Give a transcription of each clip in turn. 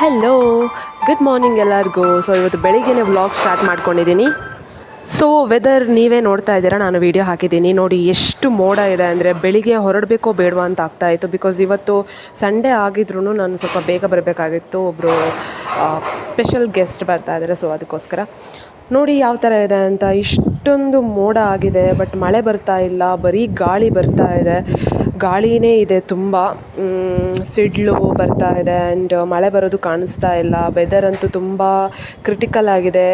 Hello good morning ಎಲ್ಲರಿಗೂ. So ಇವತ್ತು ಬೆಳಿಗ್ಗೆನೇ ವ್ಲಾಗ್ ಸ್ಟಾರ್ಟ್ ಮಾಡ್ಕೊಂಡಿದ್ದೀನಿ ಸೊ ವೆದರ್ ನೀವೇ ನೋಡ್ತಾ ಇದ್ದೀರಾ, ನಾನು ವೀಡಿಯೋ ಹಾಕಿದ್ದೀನಿ. ನೋಡಿ, ಎಷ್ಟು ಮೋಡ ಇದೆ ಅಂದರೆ ಬೆಳಿಗ್ಗೆ ಹೊರಡಬೇಕೋ ಬೇಡವಾ ಅಂತ ಆಗ್ತಾ ಇತ್ತು. ಬಿಕಾಸ್ ಇವತ್ತು ಸಂಡೇ ಆಗಿದ್ರೂ ನಾನು ಸ್ವಲ್ಪ ಬೇಗ ಬರಬೇಕಾಗಿತ್ತು. ಒಬ್ಬರು ಸ್ಪೆಷಲ್ ಗೆಸ್ಟ್ ಬರ್ತಾ ಇದ್ದಾರೆ. ಸೊ ಅದಕ್ಕೋಸ್ಕರ. ನೋಡಿ ಯಾವ ಥರ ಇದೆ ಅಂತ. ಇಷ್ಟೊಂದು ಮೋಡ ಆಗಿದೆ, ಬಟ್ ಮಳೆ ಬರ್ತಾ ಇಲ್ಲ, ಬರೀ ಗಾಳಿ ಬರ್ತಾ ಇದೆ. ಗಾಳಿನೇ ಇದೆ ತುಂಬ. ಸಿಡ್ಲು ಬರ್ತಾ ಇದೆ ಆ್ಯಂಡ್ ಮಳೆ ಬರೋದು ಕಾಣಿಸ್ತಾ ಇಲ್ಲ. ವೆದರ್ ಅಂತೂ ತುಂಬ ಕ್ರಿಟಿಕಲ್ ಆಗಿದೆ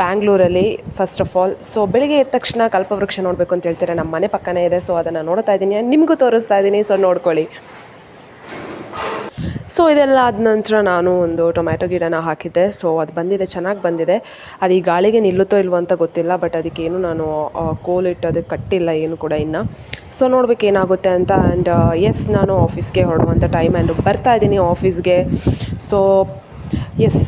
ಬ್ಯಾಂಗ್ಳೂರಲ್ಲಿ ಫಸ್ಟ್ ಆಫ್ ಆಲ್ ಸೊ ಬೆಳಿಗ್ಗೆ ಎದ್ದ ತಕ್ಷಣ ಕಲ್ಪವೃಕ್ಷ ನೋಡಬೇಕು ಅಂತ ಹೇಳ್ತಾರೆ? ನಮ್ಮ ಮನೆ ಪಕ್ಕನೇ ಇದೆ ಸೊ ಅದನ್ನು ನೋಡ್ತಾ ಇದ್ದೀನಿ. ನಿಮಗೂ ತೋರಿಸ್ತಾ ಇದ್ದೀನಿ ಸೊ ನೋಡ್ಕೊಳ್ಳಿ. ಸೊ ಇದೆಲ್ಲ ಆದ ನಂತರ ನಾನು ಒಂದು ಟೊಮ್ಯಾಟೊ ಗಿಡನ ಹಾಕಿದ್ದೆ. ಸೊ ಅದು ಬಂದಿದೆ, ಚೆನ್ನಾಗಿ ಬಂದಿದೆ. ಅದು ಈ ಗಾಳಿಗೆ ನಿಲ್ಲುತ್ತೋ ಇಲ್ವೋ ಅಂತ ಗೊತ್ತಿಲ್ಲ ಬಟ್ ಅದಕ್ಕೇನು ನಾನು ಕೋಲ್ ಕೋಲಿಟ್ಟು ಅದಕ್ಕೆ ಕಟ್ಟಿಲ್ಲ, ಏನು ಕೂಡ ಇನ್ನು. ಸೊ ನೋಡ್ಬೇಕು ಏನಾಗುತ್ತೆ ಅಂತ ಆ್ಯಂಡ್ ಎಸ್ ನಾನು ಆಫೀಸ್ಗೆ ಹೊರಡುವಂಥ ಟೈಮ್ ಆ್ಯಂಡ್ ಬರ್ತಾ ಇದ್ದೀನಿ ಆಫೀಸ್ಗೆ ಸೊ ಎಸ್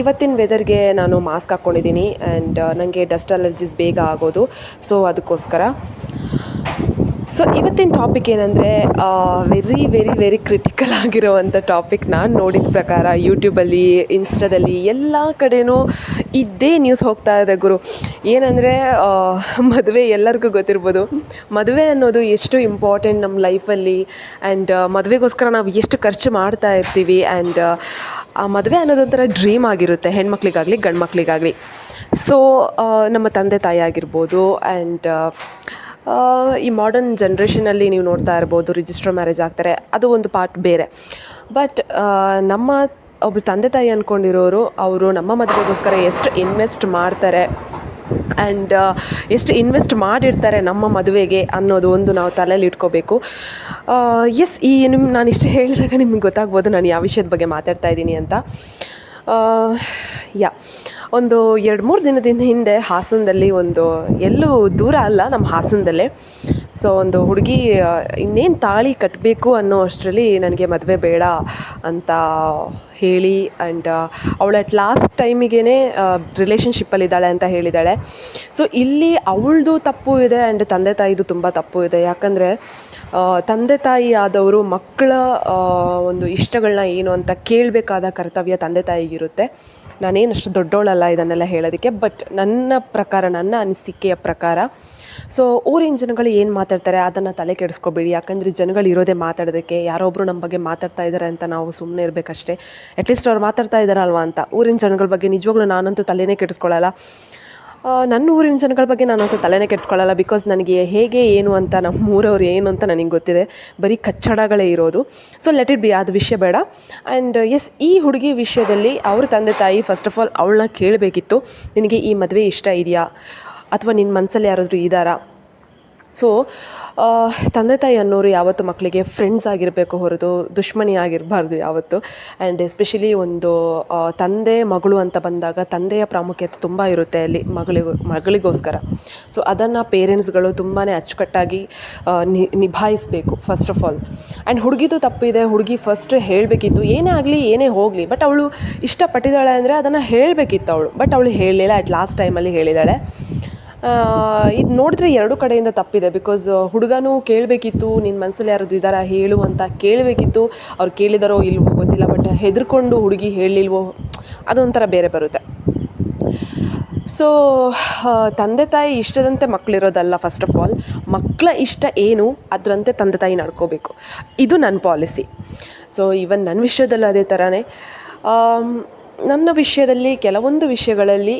ಇವತ್ತಿನ ವೆದರ್ಗೆ ನಾನು ಮಾಸ್ಕ್ ಹಾಕ್ಕೊಂಡಿದ್ದೀನಿ ಆ್ಯಂಡ್ ನನಗೆ ಡಸ್ಟ್ ಅಲರ್ಜೀಸ್ ಬೇಗ ಆಗೋದು. ಸೊ ಅದಕ್ಕೋಸ್ಕರ. ಸೊ ಇವತ್ತಿನ ಟಾಪಿಕ್ ಏನಂದರೆ ವೆರಿ ವೆರಿ ವೆರಿ ಕ್ರಿಟಿಕಲ್ ಆಗಿರುವಂಥ ಟಾಪಿಕ್ ನಾನು ನೋಡಿದ ಪ್ರಕಾರ ಯೂಟ್ಯೂಬಲ್ಲಿ ಇನ್ಸ್ಟಾದಲ್ಲಿ ಎಲ್ಲ ಕಡೆಯೂ ಇದ್ದೇ ನ್ಯೂಸ್ ಹೋಗ್ತಾ ಇದೆ ಗುರು. ಏನಂದರೆ ಮದುವೆ ಎಲ್ಲರಿಗೂ ಗೊತ್ತಿರ್ಬೋದು. ಮದುವೆ ಅನ್ನೋದು ಎಷ್ಟು ಇಂಪಾರ್ಟೆಂಟ್ ನಮ್ಮ ಲೈಫಲ್ಲಿ ಆ್ಯಂಡ್ ಮದುವೆಗೋಸ್ಕರ ನಾವು ಎಷ್ಟು ಖರ್ಚು ಮಾಡ್ತಾ ಇರ್ತೀವಿ ಆ್ಯಂಡ್ ಆ ಮದುವೆ ಅನ್ನೋದೊಂಥರ ಡ್ರೀಮ್ ಆಗಿರುತ್ತೆ, ಹೆಣ್ಮಕ್ಳಿಗಾಗಲಿ ಗಂಡು ಮಕ್ಳಿಗಾಗಲಿ ಸೊ ನಮ್ಮ ತಂದೆ ತಾಯಿ ಆಗಿರ್ಬೋದು ಆ್ಯಂಡ್ ಈ ಮಾಡರ್ನ್ ಜನ್ರೇಷನಲ್ಲಿ ನೀವು ನೋಡ್ತಾ ಇರ್ಬೋದು ರಿಜಿಸ್ಟರ್ ಮ್ಯಾರೇಜ್ ಆಗ್ತಾರೆ, ಅದು ಒಂದು ಪಾರ್ಟ್ ಬೇರೆ. ಬಟ್ ನಮ್ಮ ಒಬ್ಬ ತಂದೆ ತಾಯಿ ಅಂದ್ಕೊಂಡಿರೋರು ಅವರು ನಮ್ಮ ಮದುವೆಗೋಸ್ಕರ ಎಷ್ಟು ಇನ್ವೆಸ್ಟ್ ಮಾಡ್ತಾರೆ ಆ್ಯಂಡ್ ಎಷ್ಟು ಇನ್ವೆಸ್ಟ್ ಮಾಡಿರ್ತಾರೆ ನಮ್ಮ ಮದುವೆಗೆ ಅನ್ನೋದು ಒಂದು ನಾವು ತಲೆಯಲ್ಲಿ ಇಟ್ಕೋಬೇಕು. ಎಸ್ ಈ ನಿಮ್ಮ ನಾನು ಇಷ್ಟು ಹೇಳಿದಾಗ ನಿಮ್ಗೆ ಗೊತ್ತಾಗ್ಬೋದು ನಾನು ಯಾವ ವಿಷಯದ ಬಗ್ಗೆ ಮಾತಾಡ್ತಾ ಇದ್ದೀನಿ ಅಂತ. ಯಾ ಒಂದು ಎರಡು ಮೂರು ದಿನದಿಂದ ಹಿಂದೆ ಹಾಸನದಲ್ಲಿ ಒಂದು ಎಲ್ಲೂ ದೂರ ಅಲ್ಲ, ನಮ್ಮ ಹಾಸನದಲ್ಲೇ. ಸೊ ಒಂದು ಹುಡುಗಿ ಇನ್ನೇನು ತಾಳಿ ಕಟ್ಟಬೇಕು ಅನ್ನೋ ಅಷ್ಟರಲ್ಲಿ ನನಗೆ ಮದುವೆ ಬೇಡ ಅಂತ ಹೇಳಿ ಆ್ಯಂಡ್ ಅವಳು ಅಟ್ ಲಾಸ್ಟ್ ಟೈಮಿಗೇ ರಿಲೇಷನ್ಶಿಪ್ಪಲ್ಲಿದ್ದಾಳೆ ಅಂತ ಹೇಳಿದ್ದಾಳೆ ಸೊ ಇಲ್ಲಿ ಅವಳದು ತಪ್ಪು ಇದೆ ಆ್ಯಂಡ್ ತಂದೆ ತಾಯಿದು ತುಂಬ ತಪ್ಪು ಇದೆ. ಯಾಕಂದರೆ ತಂದೆ ತಾಯಿ ಆದವರು ಮಕ್ಕಳ ಒಂದು ಇಷ್ಟಗಳನ್ನ ಏನು ಅಂತ ಕೇಳಬೇಕಾದ ಕರ್ತವ್ಯ ತಂದೆ ತಾಯಿಗಿರುತ್ತೆ. ನಾನೇನು ಅಷ್ಟು ದೊಡ್ಡವಳಲ್ಲ ಇದನ್ನೆಲ್ಲ ಹೇಳೋದಕ್ಕೆ ಬಟ್ ನನ್ನ ಪ್ರಕಾರ, ನನ್ನ ಅನಿಸಿಕೆಯ ಪ್ರಕಾರ ಸೊ ಊರಿನ ಜನಗಳು ಏನು ಮಾತಾಡ್ತಾರೆ ಅದನ್ನು ತಲೆ ಕೆಡಿಸ್ಕೋಬೇಡಿ. ಯಾಕಂದರೆ ಜನಗಳು ಇರೋದೇ ಮಾತಾಡೋದಕ್ಕೆ ಯಾರೊಬ್ಬರು ನಮ್ಮ ಬಗ್ಗೆ ಮಾತಾಡ್ತಾ ಇದ್ದಾರೆ ಅಂತ ನಾವು ಸುಮ್ಮನೆ ಇರಬೇಕಷ್ಟೇ. ಅಟ್ಲೀಸ್ಟ್ ಅವ್ರು ಮಾತಾಡ್ತಾ ಇದ್ದಾರಲ್ವಾ ಅಂತ. ಊರಿನ ಜನಗಳ ಬಗ್ಗೆ ನಿಜವಾಗ್ಲೂ ನಾನಂತೂ ತಲೆನೇ ಕೆಡಿಸ್ಕೊಳ್ಳಲ್ಲ ನನ್ನ ಊರಿನ ಜನಗಳ ಬಗ್ಗೆ ನಾನಂತೂ ತಲೆನೇ ಕೆಡಿಸ್ಕೊಳ್ಳಲ್ಲ ಬಿಕಾಸ್ ನನಗೆ ಹೇಗೆ, ಏನು ಅಂತ ನಮ್ಮ ಊರವ್ರು ಏನು ಅಂತ ನನಗೆ ಗೊತ್ತಿದೆ. ಬರೀ ಕಚ್ಚಡಗಳೇ ಇರೋದು. ಸೊ ಲೆಟ್ ಇಟ್ ಬಿ ಅದು ವಿಷಯ ಬೇಡ. ಆ್ಯಂಡ್ ಎಸ್ ಈ ಹುಡುಗಿ ವಿಷಯದಲ್ಲಿ ಅವ್ರ ತಂದೆ ತಾಯಿ ಫಸ್ಟ್ ಆಫ್ ಆಲ್ ಅವಳನ್ನ ಕೇಳಬೇಕಿತ್ತು. ನಿನಗೆ ಈ ಮದುವೆ ಇಷ್ಟ ಇದೆಯಾ? ಅಥವಾ ನಿನ್ನ ಮನಸ್ಸಲ್ಲಿ ಯಾರಾದರೂ ಇದ್ದಾರಾ? ಸೊ ತಂದೆ ತಾಯಿ ಅನ್ನೋರು ಯಾವತ್ತು ಮಕ್ಕಳಿಗೆ ಫ್ರೆಂಡ್ಸ್ ಆಗಿರಬೇಕು ಹೊರತು, ದುಶ್ಮನಿ ಆಗಿರಬಾರ್ದು ಯಾವತ್ತು. ಆ್ಯಂಡ್ ಎಸ್ಪೆಷಲಿ ಒಂದು ತಂದೆ, ಮಗಳು ಅಂತ ಬಂದಾಗ ತಂದೆಯ ಪ್ರಾಮುಖ್ಯತೆ ತುಂಬ ಇರುತ್ತೆ ಅಲ್ಲಿ ಮಗಳಿಗೂ, ಮಗಳಿಗೋಸ್ಕರ. ಸೊ ಅದನ್ನು ಪೇರೆಂಟ್ಸ್ಗಳು ತುಂಬಾ ಅಚ್ಚುಕಟ್ಟಾಗಿ ನಿ, ನಿಭಾಯಿಸಬೇಕು ಫಸ್ಟ್ ಆಫ್ ಆಲ್ ಆ್ಯಂಡ್ ಹುಡುಗಿದು ತಪ್ಪಿದೆ, ಹುಡುಗಿ ಫಸ್ಟ್ ಹೇಳಬೇಕಿತ್ತು. ಏನೇ ಆಗಲಿ, ಏನೇ ಹೋಗಲಿ ಬಟ್ ಅವಳು ಇಷ್ಟಪಟ್ಟಿದ್ದಾಳೆ ಅಂದರೆ ಅದನ್ನು ಹೇಳಬೇಕಿತ್ತು ಅವಳು. ಬಟ್ ಅವಳು ಹೇಳಲಿಲ್ಲ ಅಟ್ ಲಾಸ್ಟ್ ಟೈಮಲ್ಲಿ ಹೇಳಿದ್ದಾಳೆ. ಇದು ನೋಡಿದ್ರೆ ಎರಡು ಕಡೆಯಿಂದ ತಪ್ಪಿದೆ. ಬಿಕಾಸ್ ಹುಡುಗನೂ ಕೇಳಬೇಕಿತ್ತು ನಿನ್ನ ಮನಸ್ಸಲ್ಲಿ ಯಾರಾದ್ರೂ ಇದ್ದಾರಾ ಹೇಳು ಅಂತ ಕೇಳಬೇಕಿತ್ತು. ಅವ್ರು ಕೇಳಿದಾರೋ ಇಲ್ವೋ ಗೊತ್ತಿಲ್ಲ ಬಟ್ ಹೆದರ್ಕೊಂಡು ಹುಡುಗಿ ಹೇಳಿಲ್ವೋ ಅದೊಂಥರ ಬೇರೆ ಬರುತ್ತೆ. ಸೊ ತಂದೆ ತಾಯಿ ಇಷ್ಟದಂತೆ ಮಕ್ಕಳಿರೋದಲ್ಲ ಫಸ್ಟ್ ಆಫ್ ಆಲ್ ಮಕ್ಕಳ ಇಷ್ಟ ಏನು, ಅದರಂತೆ ತಂದೆ ತಾಯಿ ನಡ್ಕೋಬೇಕು. ಇದು ನನ್ನ ಪಾಲಿಸಿ. ಸೊ ಈವನ್ ನನ್ನ ವಿಷಯದಲ್ಲೂ ಅದೇ ಥರನೇ ನನ್ನ ವಿಷಯದಲ್ಲಿ, ಕೆಲವೊಂದು ವಿಷಯಗಳಲ್ಲಿ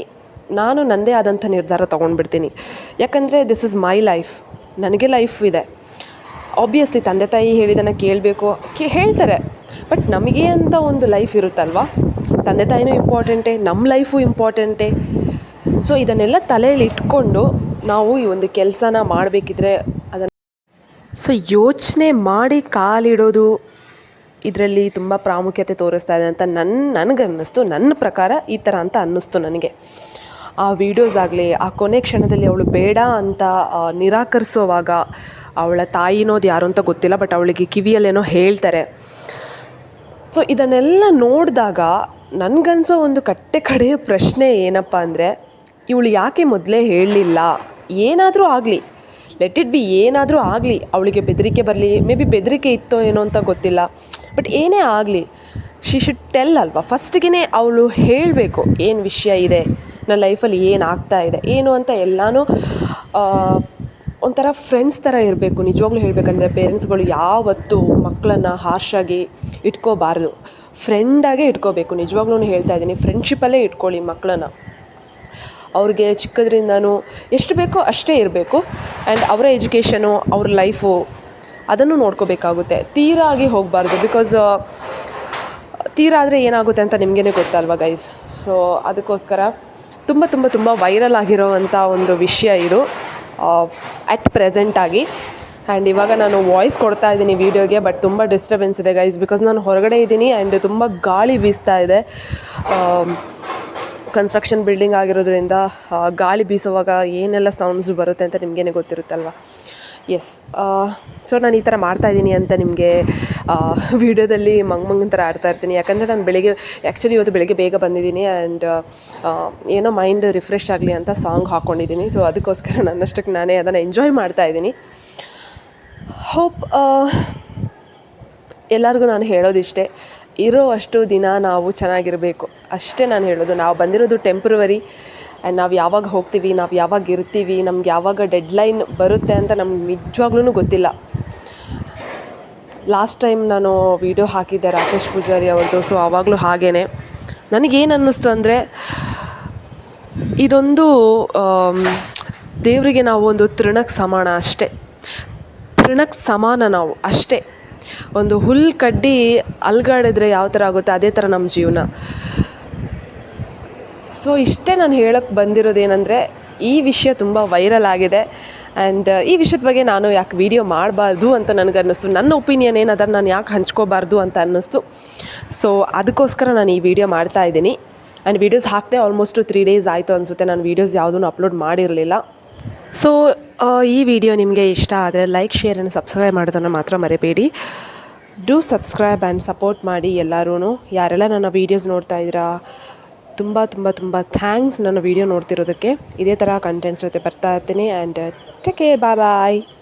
ನಾನು ನನ್ನದೇ ಆದಂಥ ನಿರ್ಧಾರ ತೊಗೊಂಡ್ಬಿಡ್ತೀನಿ. ಯಾಕಂದರೆ ದಿಸ್ ಇಸ್ ಮೈ ಲೈಫ್ ನನಗೆ ಲೈಫ್ ಇದೆ. ಆಬ್ವಿಯಸ್ಲಿ ತಂದೆ ತಾಯಿ ಹೇಳಿದ್ದನ್ನು ಕೇಳಬೇಕು. ಹೇಳ್ತಾರೆ. ಬಟ್ ನಮಗೆ ಅಂತ ಒಂದು ಲೈಫ್ ಇರುತ್ತಲ್ವ? ತಂದೆ ತಾಯಿನೂ ಇಂಪಾರ್ಟೆಂಟೇ ನಮ್ಮ ಲೈಫು ಇಂಪಾರ್ಟೆಂಟೇ ಸೊ ಇದನ್ನೆಲ್ಲ ತಲೆಯಲ್ಲಿ ಇಟ್ಕೊಂಡು ನಾವು ಈ ಒಂದು ಕೆಲಸನ ಮಾಡಬೇಕಿದ್ರೆ ಅದನ್ನು ಸೊ ಯೋಚನೆ ಮಾಡಿ ಕಾಲಿಡೋದು ಇದರಲ್ಲಿ ತುಂಬ ಪ್ರಾಮುಖ್ಯತೆ ತೋರಿಸ್ತಾ ಇದೆ ಅಂತ ನನ್ನ ನನಗನ್ನಿಸ್ತು. ನನ್ನ ಪ್ರಕಾರ ಈ ಥರ ಅಂತ ಅನ್ನಿಸ್ತು ನನಗೆ. ಆ ವೀಡಿಯೋಸ್ ಆಗಲಿ, ಆ ಕೊನೆ ಕ್ಷಣದಲ್ಲಿ ಅವಳು ಬೇಡ ಅಂತ ನಿರಾಕರಿಸುವಾಗ ಅವಳ ತಾಯಿನೋದು ಯಾರು ಅಂತ ಗೊತ್ತಿಲ್ಲ ಬಟ್ ಅವಳಿಗೆ ಕಿವಿಯಲ್ಲೇನೋ ಹೇಳ್ತಾರೆ. ಸೊ ಇದನ್ನೆಲ್ಲ ನೋಡಿದಾಗ ನನಗನ್ಸೋ ಒಂದು ಕಟ್ಟೆ ಕಡೆಯ ಪ್ರಶ್ನೆ ಏನಪ್ಪ ಅಂದರೆ, ಇವಳು ಯಾಕೆ ಮೊದಲೇ ಹೇಳಲಿಲ್ಲ? ಏನಾದರೂ ಆಗಲಿ. ಲೆಟ್ ಇಟ್ ಬಿ ಏನಾದರೂ ಆಗಲಿ. ಅವಳಿಗೆ ಬೆದರಿಕೆ ಬರಲಿ. ಮೇ ಬಿ ಬೆದರಿಕೆ ಇತ್ತೋ ಏನೋ ಅಂತ ಗೊತ್ತಿಲ್ಲ. ಬಟ್ ಏನೇ ಆಗಲಿ ಶಿ ಶುಡ್ ಟೆಲ್ ಅಲ್ವಾ? ಫಸ್ಟಿಗೆ ಅವಳು ಹೇಳಬೇಕು, ಏನು ವಿಷಯ ಇದೆ? ನನ್ನ ಲೈಫಲ್ಲಿ ಏನು ಆಗ್ತಾ ಇದೆ, ಏನು ಅಂತ ಎಲ್ಲನೂ ಒಂಥರ ಫ್ರೆಂಡ್ಸ್ ಥರ ಇರಬೇಕು. ನಿಜವಾಗ್ಲೂ ಹೇಳಬೇಕಂದ್ರೆ ಪೇರೆಂಟ್ಸ್ಗಳು ಯಾವತ್ತೂ ಮಕ್ಕಳನ್ನು ಹಾರ್ಷಾಗಿ ಇಟ್ಕೋಬಾರ್ದು. ಫ್ರೆಂಡಾಗೇ ಇಟ್ಕೋಬೇಕು. ನಿಜವಾಗ್ಲೂ ಹೇಳ್ತಾ ಇದ್ದೀನಿ. ಫ್ರೆಂಡ್ಶಿಪ್ಪಲ್ಲೇ ಇಟ್ಕೊಳ್ಳಿ ಮಕ್ಕಳನ್ನು ಅವ್ರಿಗೆ ಚಿಕ್ಕದ್ರಿಂದನೂ ಎಷ್ಟು ಬೇಕೋ ಅಷ್ಟೇ ಇರಬೇಕು. ಆ್ಯಂಡ್ ಅವರ ಎಜುಕೇಷನು ಅವ್ರ ಲೈಫು ಅದನ್ನು ನೋಡ್ಕೋಬೇಕಾಗುತ್ತೆ. ತೀರಾ ಆಗಿ ಹೋಗಬಾರ್ದು ಬಿಕಾಸ್ ತೀರಾ ಆದರೆ ಏನಾಗುತ್ತೆ ಅಂತ ನಿಮಗೇ ಗೊತ್ತಲ್ವ ಗೈಸ್ ಸೊ ಅದಕ್ಕೋಸ್ಕರ ತುಂಬ ತುಂಬ ತುಂಬ ವೈರಲ್ ಆಗಿರೋವಂಥ ಒಂದು ವಿಷಯ ಇದು ಅಟ್ ಪ್ರೆಸೆಂಟಾಗಿ ಆ್ಯಂಡ್ ಇವಾಗ ನಾನು ವಾಯ್ಸ್ ಕೊಡ್ತಾ ಇದ್ದೀನಿ ವೀಡಿಯೋಗೆ ಬಟ್ ತುಂಬ ಡಿಸ್ಟರ್ಬೆನ್ಸ್ ಇದೆ ಗೈಸ್ ಬಿಕಾಸ್ ನಾನು ಹೊರಗಡೆ ಇದ್ದೀನಿ ಆ್ಯಂಡ್ ತುಂಬ ಗಾಳಿ ಬೀಸ್ತಾ ಇದೆ. ಕನ್ಸ್ಟ್ರಕ್ಷನ್ ಬಿಲ್ಡಿಂಗ್ ಆಗಿರೋದ್ರಿಂದ ಗಾಳಿ ಬೀಸುವಾಗ ಏನೆಲ್ಲ ಸೌಂಡ್ಸ್ ಬರುತ್ತೆ ಅಂತ ನಿಮಗೇನೆ ಗೊತ್ತಿರುತ್ತಲ್ವ? ಎಸ್ ಸೊ ನಾನು ಈ ಥರ ಮಾಡ್ತಾಯಿದ್ದೀನಿ ಅಂತ ನಿಮಗೆ ವೀಡಿಯೋದಲ್ಲಿ ಮಂಗ್ ಮಂಗ್ ಥರ ಆಡ್ತಾ ಇರ್ತೀನಿ. ಯಾಕಂದರೆ ನಾನು ಬೆಳಿಗ್ಗೆ ಆ್ಯಕ್ಚುಲಿ ಇವತ್ತು ಬೆಳಿಗ್ಗೆ ಬೇಗ ಬಂದಿದ್ದೀನಿ ಆ್ಯಂಡ್ ಏನೋ ಮೈಂಡ್ ರಿಫ್ರೆಶ್ ಆಗಲಿ ಅಂತ ಸಾಂಗ್ ಹಾಕ್ಕೊಂಡಿದ್ದೀನಿ ಸೊ ಅದಕ್ಕೋಸ್ಕರ ನನ್ನಷ್ಟಕ್ಕೆ ನಾನೇ ಅದನ್ನು ಎಂಜಾಯ್ ಮಾಡ್ತಾ ಇದ್ದೀನಿ. ಹೋಪ್ ಎಲ್ಲರಿಗೂ ನಾನು ಹೇಳೋದಿಷ್ಟೇ. ಇರೋ ಅಷ್ಟು ದಿನ ನಾವು ಚೆನ್ನಾಗಿರಬೇಕು. ಅಷ್ಟೇ ನಾನು ಹೇಳೋದು. ನಾವು ಬಂದಿರೋದು ಟೆಂಪ್ರವರಿ ಆ್ಯಂಡ್ ನಾವು ಯಾವಾಗ ಹೋಗ್ತೀವಿ, ನಾವು ಯಾವಾಗ ಇರ್ತೀವಿ, ನಮ್ಗೆ ಯಾವಾಗ ಡೆಡ್ಲೈನ್ ಬರುತ್ತೆ ಅಂತ ನಮ್ಗೆ ನಿಜವಾಗ್ಲೂ ಗೊತ್ತಿಲ್ಲ. ಲಾಸ್ಟ್ ಟೈಮ್ ನಾನು ವೀಡಿಯೋ ಹಾಕಿದ್ದೆ ರಾಕೇಶ್ ಪೂಜಾರಿ ಅವ್ರದ್ದು ಸೊ ಆವಾಗಲೂ ಹಾಗೇ ನನಗೇನು ಅನ್ನಿಸ್ತು ಅಂದರೆ, ಇದೊಂದು ದೇವರಿಗೆ ನಾವು ಒಂದು ತೃಣಕ್ಕೆ ಸಮಾನ ಅಷ್ಟೇ. ತೃಣಕ್ಕೆ ಸಮಾನ ನಾವು ಅಷ್ಟೇ. ಒಂದು ಹುಲ್ಲು ಕಡ್ಡಿ ಅಲ್ಗಾಡಿದ್ರೆ ಯಾವ ಥರ ಆಗುತ್ತೆ, ಅದೇ ಥರ ನಮ್ಮ ಜೀವನ. ಸೊ ಇಷ್ಟೇ ನಾನು ಹೇಳೋಕ್ಕೆ ಬಂದಿರೋದೇನೆಂದರೆ, ಈ ವಿಷಯ ತುಂಬ ವೈರಲ್ ಆಗಿದೆ. ಆ್ಯಂಡ್ ಈ ವಿಷಯದ ಬಗ್ಗೆ ನಾನು ಯಾಕೆ ವೀಡಿಯೋ ಮಾಡಬಾರ್ದು ಅಂತ ನನಗೆ ಅನ್ನಿಸ್ತು ನನ್ನ ಒಪಿನಿಯನ್ ಏನು ಅದನ್ನು ನಾನು ಯಾಕೆ ಹಂಚ್ಕೋಬಾರ್ದು ಅಂತ ಅನ್ನಿಸ್ತು. ಸೊ ಅದಕ್ಕೋಸ್ಕರ ನಾನು ಈ ವಿಡಿಯೋ ಮಾಡ್ತಾ ಇದ್ದೀನಿ. ಆ್ಯಂಡ್ ವೀಡಿಯೋಸ್ ಹಾಕಿದೆ ಆಲ್ಮೋಸ್ಟು ತ್ರೀ ಡೇಸ್ ಆಯಿತು ಅನಿಸುತ್ತೆ. ನಾನು ವೀಡಿಯೋಸ್ ಯಾವುದೂ ಅಪ್ಲೋಡ್ ಮಾಡಿರಲಿಲ್ಲ. ಸೊ ಈ ವಿಡಿಯೋ ನಿಮಗೆ ಇಷ್ಟ ಆದರೆ ಲೈಕ್ ಶೇರ್ ಆ್ಯಂಡ್ ಸಬ್ಸ್ಕ್ರೈಬ್ ಮಾಡೋದನ್ನು ಮಾತ್ರ ಮರಿಬೇಡಿ. ಡೂ ಸಬ್ಸ್ಕ್ರೈಬ್ ಆ್ಯಂಡ್ ಸಪೋರ್ಟ್ ಮಾಡಿ ಎಲ್ಲರೂ ಯಾರೆಲ್ಲ ನನ್ನ ವೀಡಿಯೋಸ್ ನೋಡ್ತಾ ಇದ್ದೀರಾ, ತುಂಬ ತುಂಬ ತುಂಬ ಥ್ಯಾಂಕ್ಸ್ ನನ್ನ ವೀಡಿಯೋ ನೋಡ್ತಿರೋದಕ್ಕೆ. ಇದೇ ಥರ ಕಂಟೆಂಟ್ಸ್ ಜೊತೆ ಬರ್ತಾ ಇರ್ತೀನಿ. And Take care. Bye bye.